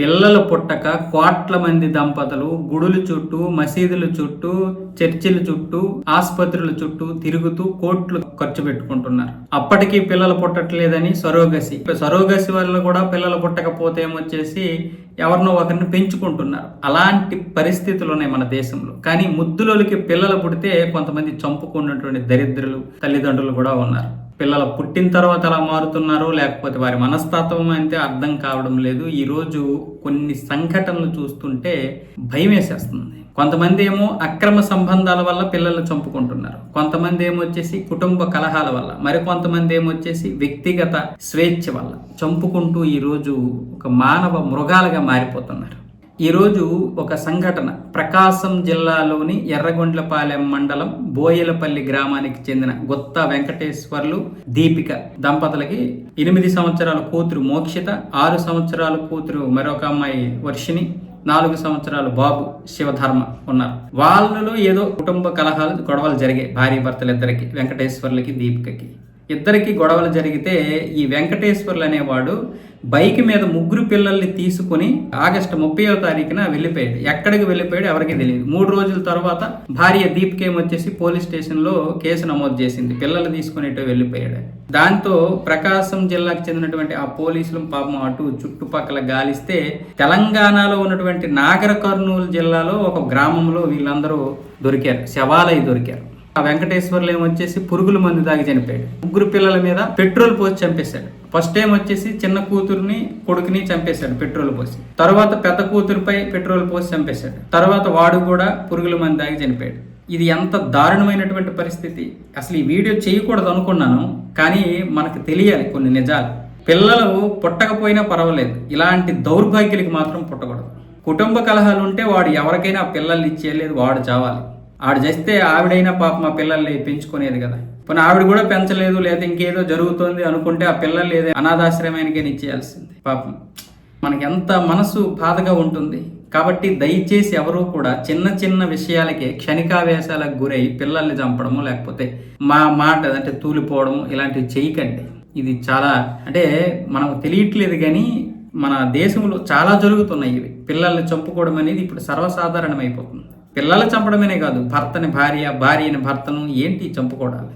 పిల్లలు పుట్టక కోట్ల మంది దంపతులు గుడుల చుట్టూ మసీదుల చుట్టూ చర్చిల చుట్టూ ఆసుపత్రుల చుట్టూ తిరుగుతూ కోట్లు ఖర్చు పెట్టుకుంటున్నారు. అప్పటికి పిల్లలు పుట్టట్లేదని సరోగసి. సరోగసి వల్ల కూడా పిల్లలు పుట్టకపోతే ఏమొచ్చేసి ఎవరినో ఒకరిని పెంచుకుంటున్నారు. అలాంటి పరిస్థితులు ఉన్నాయి మన దేశంలో. కానీ ముద్దులోకి పిల్లలు పుడితే కొంతమంది చంపుకున్నటువంటి దరిద్రులు తల్లిదండ్రులు కూడా ఉన్నారు. పిల్లలు పుట్టిన తర్వాత అలా మారుతున్నారో లేకపోతే వారి మనస్తత్వం అయితే అర్థం కావడం లేదు. ఈరోజు కొన్ని సంఘటనలు చూస్తుంటే భయం వేసేస్తుంది. కొంతమంది ఏమో అక్రమ సంబంధాల వల్ల పిల్లలు చంపుకుంటున్నారు. కొంతమంది ఏమొచ్చేసి కుటుంబ కలహాల వల్ల మరి ఏమొచ్చేసి వ్యక్తిగత స్వేచ్ఛ వల్ల చంపుకుంటూ ఈరోజు ఒక మానవ మృగాలుగా మారిపోతున్నారు. ఈరోజు ఒక సంఘటన. ప్రకాశం జిల్లాలోని ఎర్రగొండ్లపాలెం మండలం బోయలపల్లి గ్రామానికి చెందిన గొత్త వెంకటేశ్వర్లు దీపిక దంపతులకి ఎనిమిది సంవత్సరాల కూతురు మోక్షిత ఆరు సంవత్సరాల కూతురు మరొక అమ్మాయి వర్షిని నాలుగు సంవత్సరాలు బాబు శివధర్మ ఉన్నారు. వాళ్ళలో ఏదో కుటుంబ కలహాలు గొడవలు జరిగాయి. భార్య భర్తలిద్దరికి వెంకటేశ్వర్లకి దీపికకి. ఇద్దరికి గొడవలు జరిగితే ఈ వెంకటేశ్వర్లు అనేవాడు బైక్ మీద ముగ్గురు పిల్లల్ని తీసుకుని ఆగస్టు ముప్పైవ తారీఖున వెళ్ళిపోయాడు. ఎక్కడికి వెళ్ళిపోయాడు ఎవరికి తెలియదు. మూడు రోజుల తర్వాత భార్య దీప్కేం వచ్చేసి పోలీస్ స్టేషన్లో కేసు నమోదు చేసింది. పిల్లలు తీసుకునేటో వెళ్ళిపోయాడు. దాంతో ప్రకాశం జిల్లాకు చెందినటువంటి ఆ పోలీసులు పాపం అటు చుట్టుపక్కల గాలిస్తే తెలంగాణలో ఉన్నటువంటి నాగర కర్నూలు జిల్లాలో ఒక గ్రామంలో వీళ్ళందరూ దొరికారు. శవాలయ దొరికారు. ఆ వెంకటేశ్వర్లు ఏమొచ్చేసి పురుగుల మందు దాగి చనిపోయాడు. ముగ్గురు పిల్లల మీద పెట్రోల్ పోసి చంపేశాడు. ఫస్ట్ టైం వచ్చేసి చిన్న కూతురుని కొడుకుని చంపేశాడు పెట్రోల్ పోసి. తర్వాత పెద్ద కూతురుపై పెట్రోల్ పోసి చంపేశాడు. తర్వాత వాడు కూడా పురుగుల మందు దాగి చనిపోయాడు. ఇది ఎంత దారుణమైనటువంటి పరిస్థితి. అసలు ఈ వీడియో చేయకూడదు అనుకున్నాను కానీ మనకు తెలియాలి కొన్ని నిజాలు. పిల్లలు పుట్టకపోయినా పర్వాలేదు. ఇలాంటి దౌర్భాగ్యులకి మాత్రం పుట్టకూడదు. కుటుంబ కలహాలు ఉంటే వాడు ఎవరికైనా ఆ పిల్లల్ని ఇచ్చేయలేదు వాడు చావాలి. ఆడు చేస్తే ఆవిడైనా పాప మా పిల్లల్ని పెంచుకునేది కదా. పోనీ ఆవిడ కూడా పెంచలేదు లేదా ఇంకేదో జరుగుతోంది అనుకుంటే ఆ పిల్లలు ఏదో అనాథాశ్రమానికే ఇచ్చేయాల్సింది పాపం మనకి ఎంత మనసు బాధగా ఉంటుంది. కాబట్టి దయచేసి ఎవరూ కూడా చిన్న చిన్న విషయాలకే క్షణికావేశాలకు గురై పిల్లల్ని చంపడము లేకపోతే మా మాట అంటే తూలిపోవడము ఇలాంటివి చేయకండి. ఇది చాలా అంటే మనకు తెలియట్లేదు కానీ మన దేశంలో చాలా జరుగుతున్నాయి ఇవి. పిల్లల్ని చంపుకోవడం అనేది ఇప్పుడు సర్వసాధారణం అయిపోతుంది పిల్లలు చంపడమేనే కాదు భర్తని భార్య భార్యని భర్తను ఏంటి చంపుకోవడాలు?